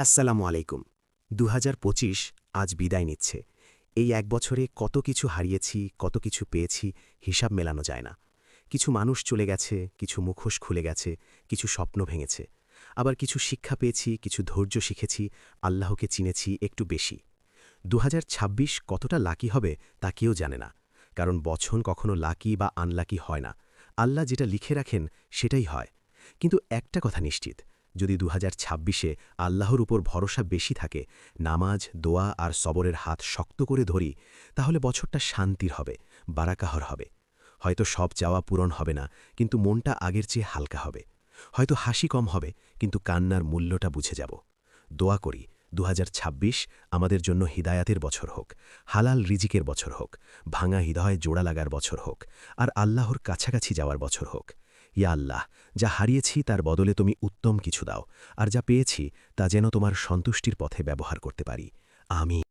আসসালামু আলাইকুম। দু হাজার পঁচিশ আজ বিদায় নিচ্ছে। এই এক বছরে কত কিছু হারিয়েছি, কত কিছু পেয়েছি, হিসাব মেলানো যায় না। কিছু মানুষ চলে গেছে, কিছু মুখোশ খুলে গেছে, কিছু স্বপ্ন ভেঙেছে। আবার কিছু শিক্ষা পেয়েছি, কিছু ধৈর্য শিখেছি, আল্লাহকে চিনেছি একটু বেশি। দু হাজার ছাব্বিশ কতটা লাকি হবে তা কেউ জানে না। কারণ বছর কখনো লাকি বা আনলাকি হয় না। আল্লাহ যেটা লিখে রাখেন সেটাই হয়। কিন্তু একটা কথা নিশ্চিত যদি দু হাজার ছাব্বিশে আল্লাহর উপর ভরসা বেশি থাকে, নামাজ, দোয়া আর সবরের হাত শক্ত করে ধরি, তাহলে বছরটা শান্তির হবে, বারাকাহর হবে। হয়তো সব চাওয়া পূরণ হবে না, কিন্তু মনটা আগের চেয়ে হালকা হবে। হয়তো হাসি কম হবে, কিন্তু কান্নার মূল্যটা বুঝে যাব। দোয়া করি দু হাজার ছাব্বিশ আমাদের জন্য হিদায়াতের বছর হোক, হালাল রিজিকের বছর হোক, ভাঙা হৃদয়ে জোড়া লাগার বছর হোক, আর আল্লাহর কাছাকাছি যাওয়ার বছর হোক। ইয়া আল্লাহ, যা হারিয়েছি তার বদলে তুমি উত্তম কিছু দাও, আর যা পেয়েছি তা যেন তোমার সন্তুষ্টির পথে ব্যবহার করতে পারি। আমি